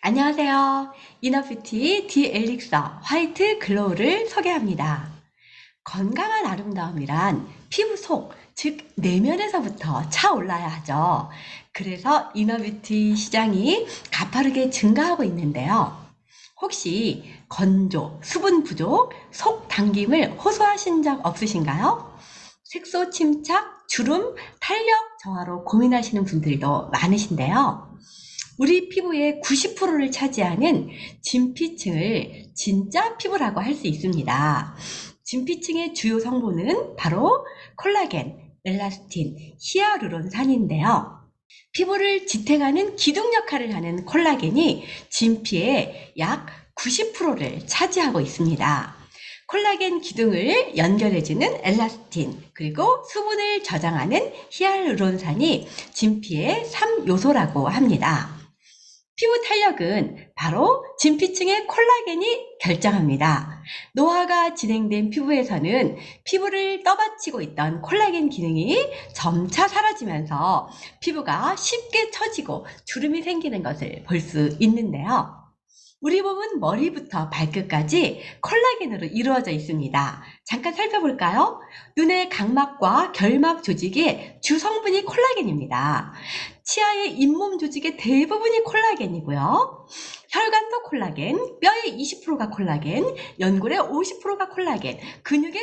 안녕하세요. 이너뷰티 디엘릭서 화이트 글로우를 소개합니다. 건강한 아름다움이란 피부 속, 즉 내면에서부터 차올라야 하죠. 그래서 이너뷰티 시장이 가파르게 증가하고 있는데요. 혹시 건조, 수분 부족, 속 당김을 호소하신 적 없으신가요? 색소 침착, 주름, 탄력 저하로 고민하시는 분들도 많으신데요. 우리 피부의 90%를 차지하는 진피층을 진짜 피부라고 할 수 있습니다. 진피층의 주요 성분은 바로 콜라겐, 엘라스틴, 히아루론산인데요. 피부를 지탱하는 기둥 역할을 하는 콜라겐이 진피의 약 90%를 차지하고 있습니다. 콜라겐 기둥을 연결해주는 엘라스틴, 그리고 수분을 저장하는 히알루론산이 진피의 3요소라고 합니다. 피부 탄력은 바로 진피층의 콜라겐이 결정합니다. 노화가 진행된 피부에서는 피부를 떠받치고 있던 콜라겐 기능이 점차 사라지면서 피부가 쉽게 처지고 주름이 생기는 것을 볼 수 있는데요. 우리 몸은 머리부터 발끝까지 콜라겐으로 이루어져 있습니다. 잠깐 살펴볼까요? 눈의 각막과 결막 조직의 주 성분이 콜라겐입니다. 치아의 잇몸 조직의 대부분이 콜라겐이고요. 혈관도 콜라겐, 뼈의 20%가 콜라겐, 연골의 50%가 콜라겐, 근육의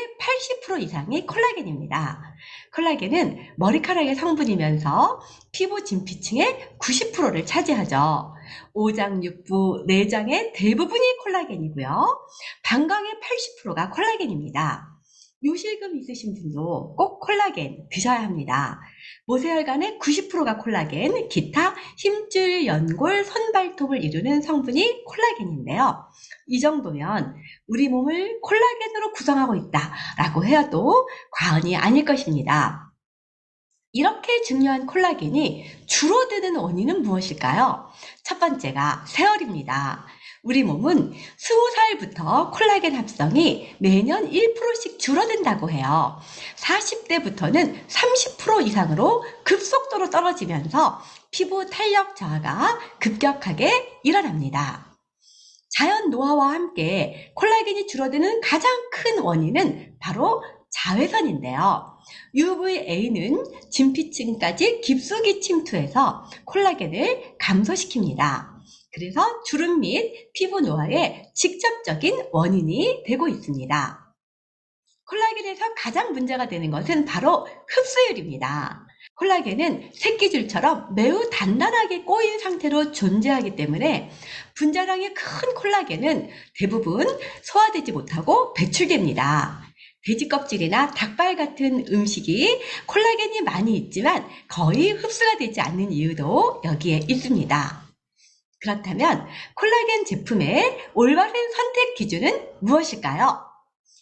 80% 이상이 콜라겐입니다. 콜라겐은 머리카락의 성분이면서 피부 진피층의 90%를 차지하죠. 오장육부, 내장의 대부분이 콜라겐이고요. 방광의 80%가 콜라겐입니다. 요실금 있으신 분도 꼭 콜라겐 드셔야 합니다. 모세혈관의 90%가 콜라겐, 기타 힘줄, 연골, 손발톱을 이루는 성분이 콜라겐인데요. 이 정도면 우리 몸을 콜라겐으로 구성하고 있다라고 해도 과언이 아닐 것입니다. 이렇게 중요한 콜라겐이 줄어드는 원인은 무엇일까요? 첫 번째가 세월입니다. 우리 몸은 20살부터 콜라겐 합성이 매년 1%씩 줄어든다고 해요. 40대부터는 30% 이상으로 급속도로 떨어지면서 피부 탄력 저하가 급격하게 일어납니다. 자연 노화와 함께 콜라겐이 줄어드는 가장 큰 원인은 바로 자외선인데요. UVA는 진피층까지 깊숙이 침투해서 콜라겐을 감소시킵니다. 그래서 주름 및 피부 노화의 직접적인 원인이 되고 있습니다. 콜라겐에서 가장 문제가 되는 것은 바로 흡수율입니다. 콜라겐은 새끼줄처럼 매우 단단하게 꼬인 상태로 존재하기 때문에 분자량이 큰 콜라겐은 대부분 소화되지 못하고 배출됩니다. 돼지 껍질이나 닭발 같은 음식이 콜라겐이 많이 있지만 거의 흡수가 되지 않는 이유도 여기에 있습니다. 그렇다면 콜라겐 제품의 올바른 선택 기준은 무엇일까요?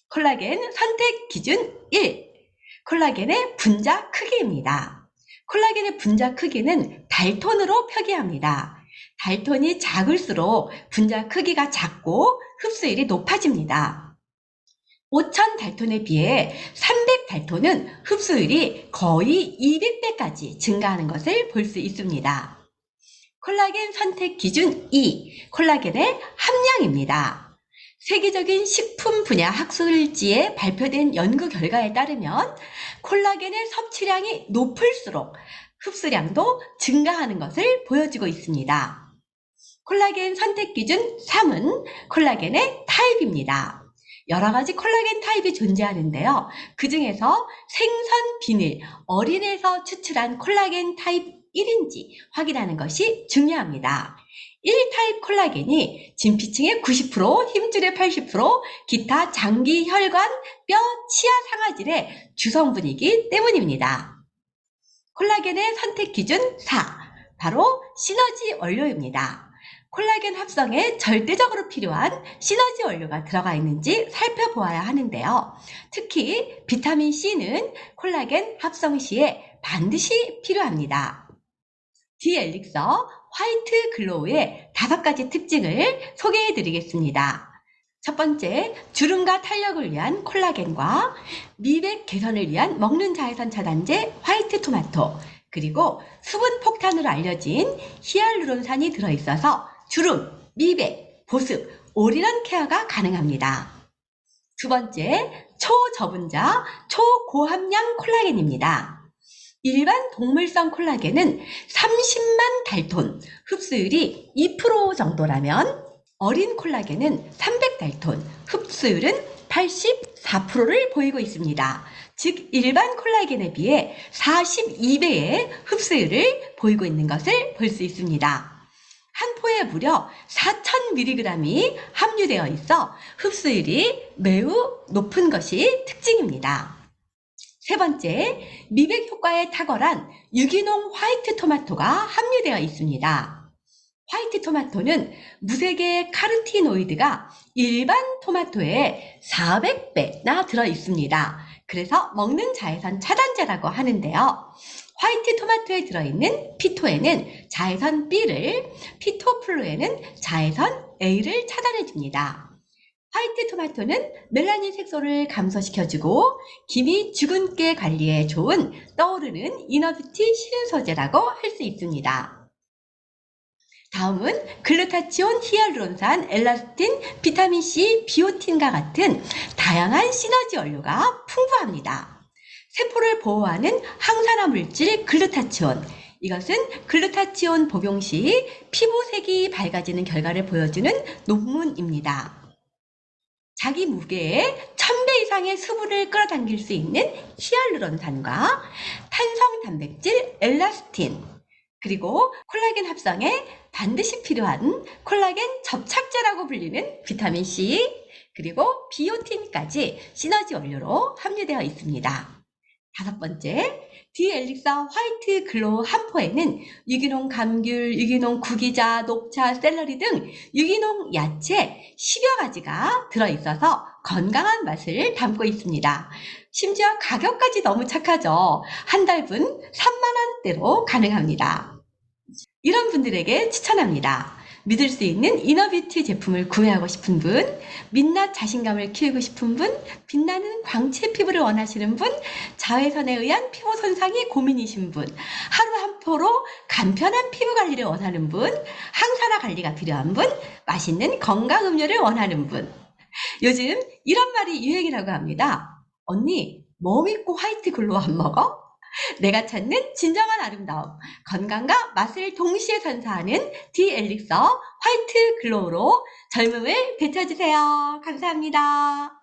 콜라겐 선택 기준 1. 콜라겐의 분자 크기입니다. 콜라겐의 분자 크기는 달톤으로 표기합니다. 달톤이 작을수록 분자 크기가 작고 흡수율이 높아집니다. 5000 달톤에 비해 300 달톤은 흡수율이 거의 200배까지 증가하는 것을 볼 수 있습니다. 콜라겐 선택 기준 2. 콜라겐의 함량입니다. 세계적인 식품 분야 학술지에 발표된 연구 결과에 따르면 콜라겐의 섭취량이 높을수록 흡수량도 증가하는 것을 보여주고 있습니다. 콜라겐 선택 기준 3은 콜라겐의 타입입니다. 여러 가지 콜라겐 타입이 존재하는데요. 그 중에서 생선 비닐, 어린에서 추출한 콜라겐 타입 1인지 확인하는 것이 중요합니다. 1타입 콜라겐이 진피층의 90%, 힘줄의 80%, 기타 장기, 혈관, 뼈, 치아 상아질의 주성분이기 때문입니다. 콜라겐의 선택 기준 4. 바로 시너지 원료입니다. 콜라겐 합성에 절대적으로 필요한 시너지 원료가 들어가 있는지 살펴보아야 하는데요. 특히 비타민 C는 콜라겐 합성 시에 반드시 필요합니다. 디엘릭서 화이트 글로우의 다섯 가지 특징을 소개해 드리겠습니다. 첫 번째, 주름과 탄력을 위한 콜라겐과 미백 개선을 위한 먹는 자외선 차단제 화이트 토마토, 그리고 수분 폭탄으로 알려진 히알루론산이 들어있어서 주름, 미백, 보습, 올인원 케어가 가능합니다. 두 번째, 초저분자, 초고함량 콜라겐입니다. 일반 동물성 콜라겐은 30만 달톤, 흡수율이 2% 정도라면 어린 콜라겐은 300달톤, 흡수율은 84%를 보이고 있습니다. 즉 일반 콜라겐에 비해 42배의 흡수율을 보이고 있는 것을 볼 수 있습니다. 한 포에 무려 4,000mg이 함유되어 있어 흡수율이 매우 높은 것이 특징입니다. 세 번째, 미백 효과에 탁월한 유기농 화이트 토마토가 함유되어 있습니다. 화이트 토마토는 무색의 카르티노이드가 일반 토마토의 400배나 들어 있습니다. 그래서 먹는 자외선 차단제라고 하는데요. 화이트 토마토에 들어있는 피토에는 자외선 B를, 피토플로에는 자외선 A를 차단해줍니다. 화이트 토마토는 멜라닌 색소를 감소시켜주고 기미 주근깨 관리에 좋은 떠오르는 이너뷰티 실소제라고 할 수 있습니다. 다음은 글루타치온, 히알루론산, 엘라스틴, 비타민C, 비오틴과 같은 다양한 시너지 원료가 풍부합니다. 세포를 보호하는 항산화 물질 글루타치온. 이것은 글루타치온 복용 시 피부색이 밝아지는 결과를 보여주는 논문입니다. 자기 무게의 1000배 이상의 수분을 끌어당길 수 있는 히알루론산과 탄성 단백질 엘라스틴, 그리고 콜라겐 합성에 반드시 필요한 콜라겐 접착제라고 불리는 비타민 C, 그리고 비오틴까지 시너지 원료로 함유되어 있습니다. 다섯 번째, 디엘릭사 화이트 글로우 한 포에는 유기농 감귤, 유기농 구기자, 녹차, 샐러리 등 유기농 야채 10여 가지가 들어있어서 건강한 맛을 담고 있습니다. 심지어 가격까지 너무 착하죠. 한 달분 3만원대로 가능합니다. 이런 분들에게 추천합니다. 믿을 수 있는 이너뷰티 제품을 구매하고 싶은 분, 민낯 자신감을 키우고 싶은 분, 빛나는 광채 피부를 원하시는 분, 자외선에 의한 피부 손상이 고민이신 분, 하루 한 포로 간편한 피부 관리를 원하는 분, 항산화 관리가 필요한 분, 맛있는 건강 음료를 원하는 분. 요즘 이런 말이 유행이라고 합니다. 언니, 뭐 믿고 화이트 글로우 안 먹어? 내가 찾는 진정한 아름다움, 건강과 맛을 동시에 선사하는 디엘릭서 화이트 글로우로 젊음을 되찾으세요. 감사합니다.